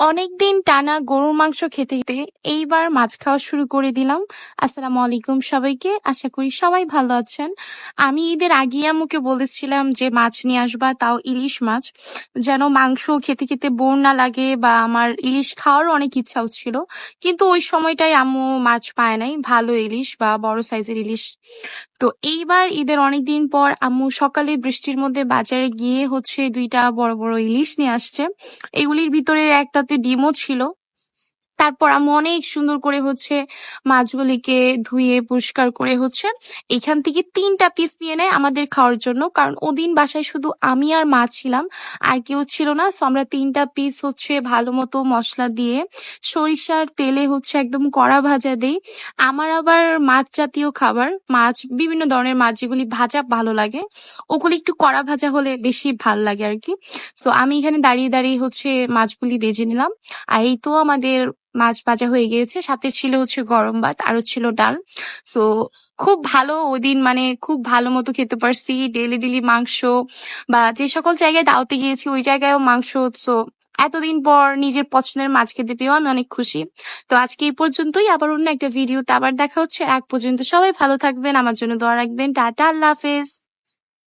অনেকদিন টানা গরুর মাংস খেতে খেতে এইবার মাছ খাওয়া শুরু করে দিলাম। আসসালামু আলাইকুম সবাইকে। আশা করি সবাই ভালো আছেন। আমি ঈদের আগে আম্মুকে বলেছিলাম যে মাছ নিয়ে আসবা, তাও ইলিশ মাছ। যেন মাংস খেতে খেতে বোর না লাগে বা আমার ইলিশ খাওয়ারও অনেক ইচ্ছাও ছিল। কিন্তু ওই সময়টাই আম্মু মাছ পায় নাই, ভালো ইলিশ বা বড় সাইজের ইলিশ। তো এইবার ঈদের অনেকদিন পর আম্মু সকালে বৃষ্টির মধ্যে বাজারে গিয়ে হচ্ছে দুইটা বড় বড় ইলিশ নিয়ে আসছে। এগুলির ভিতরে একটাতে ডিমও ছিল। তারপর আম্মু অনেক সুন্দর করে হচ্ছে মাছগুলিকে ধুয়ে পরিষ্কার করে হচ্ছে এখান থেকে তিনটা পিস নিয়ে নেয় আমাদের খাওয়ার জন্য। কারণ ওদিন বাসায় শুধু আমি আর মা ছিলাম, আর কেউ ছিল না। সো আমরা তিনটা পিস হচ্ছে ভালো মতো মশলা দিয়ে সরিষার তেলে হচ্ছে একদম কড়া ভাজা দিই। আমার আবার মাছ জাতীয় খাবার, মাছ বিভিন্ন ধরনের মাছ যেগুলি ভাজা ভালো লাগে, ওগুলি একটু কড়া ভাজা হলে বেশি ভালো লাগে আর কি। সো আমি এখানে দাঁড়িয়ে দাঁড়িয়ে হচ্ছে মাছগুলি বেজে নিলাম। আর এই তো আমাদের মাছ ভাজা হয়ে গিয়েছে। সাথে ছিল হচ্ছে গরম ভাত আরও ছিল ডাল। সো খুব ভালো ওদিন মানে খুব ভালো মতো খেতে পারছি। ডেলি ডেলি মাংস বা যে সকল জায়গায় দাওতে গিয়েছি, ওই জায়গায়ও মাংস। সো এতদিন পর নিজের পছন্দের মাছ খেতে পেয়েও আমি অনেক খুশি। তো আজকে এই পর্যন্তই। আবার অন্য একটা ভিডিওতে আবার দেখা হচ্ছে। এক পর্যন্ত সবাই ভালো থাকবেন। আমার জন্য দোয়া রাখবেন। টাটা, আল্লাহ হাফেজ।